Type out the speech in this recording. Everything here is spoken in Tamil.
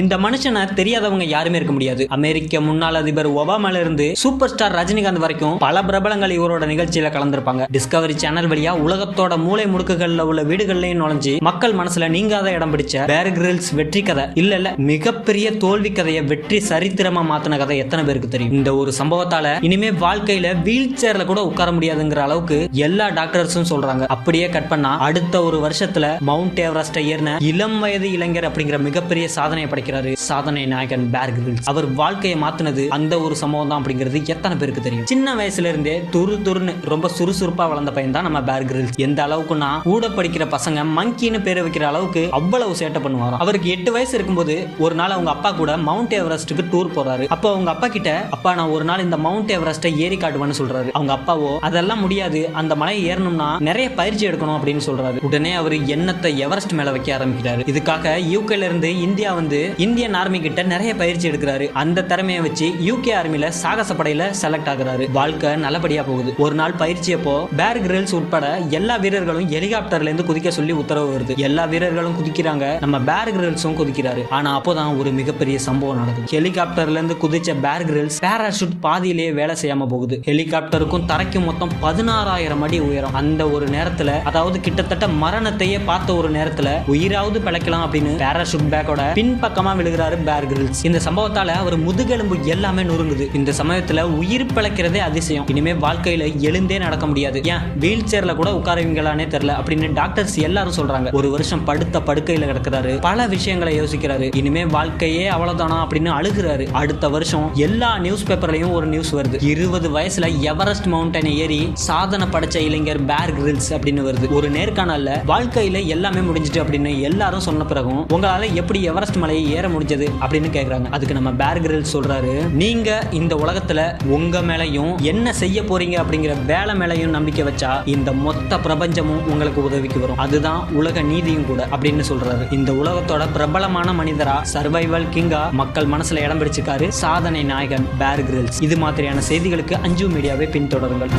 இந்த மனுஷனை தெரியாதவங்க யாருமே இருக்க முடியாது. அமெரிக்க முன்னாள் அதிபர் ஒபாமால இருந்து சூப்பர் ஸ்டார் ரஜினிகாந்த் வரைக்கும் பல பிரபலங்கள் இவரோட நிகழ்ச்சியில கலந்துருப்பாங்க. டிஸ்கவரி சேனல் வழியா உலகத்தோட மூலை முடுக்குகள்ல உள்ள வீடுகள்லயும் நுழைஞ்சு மக்கள் மனசுல நீங்காத இடம் பிடிச்ச பேர் கிரில்ஸ் வெற்றி கதை இல்ல இல்ல மிகப்பெரிய தோல்வி கதையை வெற்றி சரித்திரமா மாத்தின கதை எத்தனை பேருக்கு தெரியும்? இந்த ஒரு சம்பவத்தால இனிமே வாழ்க்கையில வீல் சேர்ல கூட உட்கார முடியாதுங்கிற அளவுக்கு எல்லா டாக்டர்ஸும் சொல்றாங்க. அப்படியே கட் பண்ணா அடுத்த ஒரு வருஷத்துல மவுண்ட் எவரெஸ்ட் ஏறின இளம் வயது இளைஞர் அப்படிங்கிற மிகப்பெரிய சாதனையை படைக்கிறாரு சாதனை நாயகன் பேர்கிரில்ஸ் அவர் வாழ்க்கையை மாத்தினது அந்த ஒரு சம்பவம் தான் அப்படிங்கிறது எத்தனை பேருக்கு தெரியும்? சின்ன வயசுல இருந்தே துரு துருன்னு ரொம்ப சுறுசுறுப்பா வளர்ந்த பையன் தான் நம்ம பேர் எந்த அளவுக்குன்னா கூட படிக்கிற பசங்க மங்கின்னு பேர் வைக்கிற அளவுக்கு அவ்வளவு சேட்டை பண்ணுவாராம். அவருக்கு எட்டு வயசு இருக்கும்போது ஒரு நாள் அவங்க அப்பா கூட மவுண்ட் எவரெஸ்ட்டுக்கு டூர் போறாரு. அப்போ அவங்க அப்பா கிட்ட அப்பா நான் ஒரு நாள் இந்த மவுண்ட் எவரெஸ்ட்டை ஏறி காட்டுவேன்னு சொல்றாரு. அவங்க அப்பாவோ அதெல்லாம் முடியாது. அந்த மலையை ஏறணும்னா நிறைய பயிற்சி எடுக்கணும். அப்படின்னு சொல்றாரு. உடனே அவர் எண்ணத்தை எவரெஸ்ட் மேல வைக்க ஆரம்பிக்கிறாரு. இதுக்காக யூகேல இருந்து இந்தியா வந்து இந்தியன் ஆர்மி கிட்ட நிறைய பயிற்சி எடுக்கிறாரு. அந்த திறமையை வச்சு யூகே ஆர்மியில சாகச படையில செலக்ட் ஆகுறாரு. வாழ்க்கை நல்லபடியா போகுது. ஒரு நாள் பயிற்சி அப்போ பேர் கிரில்ஸ் உட்பட எல்லா வீரர்களும் ஹெலிகாப்டர்ல இருந்து குதிக்க சொல்லி உத்தரவு வருது. எல்லா வீரர்களும் குதிக்கிறாங்க. நம்ம பேர் கிரில்ஸும் குதிக்கிறாரு. ஆனா அப்போதான் ஒரு மிகப்பெரிய சம்பவம் நடக்குது. ஹெலிகாப்டர்ல இருந்து குதிச்ச பேர் கிரில்ஸ் பேராஷூட் பாதியிலேயே வேலை செய்யாம போகுது. ஹெலிகாப்டருக்கும் தரைக்கும் மொத்தம் பதினாறாயிரம் அடி உயரம். அந்த ஒரு நேரத்துல அதாவது கிட்டத்தட்ட மரணத்தையே பார்த்த ஒரு நேரத்துல உயிராவது பிழைக்கலாம் அப்படின்னு பேராஷூட் பேக்கோட பின்பக்கம் விழுகிறாரு பேர் கிரில்ஸ் இந்த சம்பவத்தால அவர் முதுகெலும்பு எல்லாமே நொறுங்குது. இந்த சமயத்துல உயிர் பிழைக்கிறதே அதிசயம். இனிமே வாழ்க்கையில எழுந்தே நடக்க முடியாது. ஏன்? வீல் சேர்ல கூட உட்காருவீங்களானே தெரியல. அப்படின்னு டாக்டர்ஸ் எல்லாரும் சொல்றாங்க. ஒரு வருஷம் படுத்த படுக்கையில கிடக்கிறாரு. பல விஷயங்களை யோசிக்கிறாரு. இனிமே வாழ்க்கையே அவ்வளவுதானா அப்படின்னு அழுகுறாரு. அடுத்த வருஷம் எல்லா நியூஸ் பேப்பர்லயும் ஒரு நியூஸ் வருது. இருபது வயசுல எவரெஸ்ட் மவுண்டனை ஏறி சாதனை படைச்ச இளைஞர் பேர் கிரில்ஸ் அப்படின்னு வருது. ஒரு நேர்காணல்ல வாழ்க்கையில எல்லாமே முடிஞ்சிட்டு அப்படின்னு எல்லாரும் சொன்ன பிறகும் உங்களால எப்படி எவரெஸ்ட் மலையை ஏற முடிஞ்சது அப்படின்னு கேக்குறாங்க. அதுக்கு நம்ம பேர்கிரில் சொல்கிறாரு சொல்றாரு. நீங்க இந்த உலகத்துல உங்க மேலையும் என்ன செய்ய போறீங்க அப்படிங்கிற வேலை மேலையும் நம்பிக்கை வச்சா இந்த மொத்த பிரபஞ்சமும் உங்களுக்கு உதவிக்கு வரும். அதுதான் உலக நீதியும் கூட அப்படின்னு சொல்றாரு. இந்த உலகத்தோட பிரபலமான மனிதரா சர்வைவல் கிங்கா மக்கள் மனசுல இடம் பிடிச்சிருக்காரு சாதனை நாயகன் பேர்கிரில்ஸ் இது மாதிரியான செய்திகளுக்கு அஞ்சு மீடியாவை பின்தொடருங்கள்.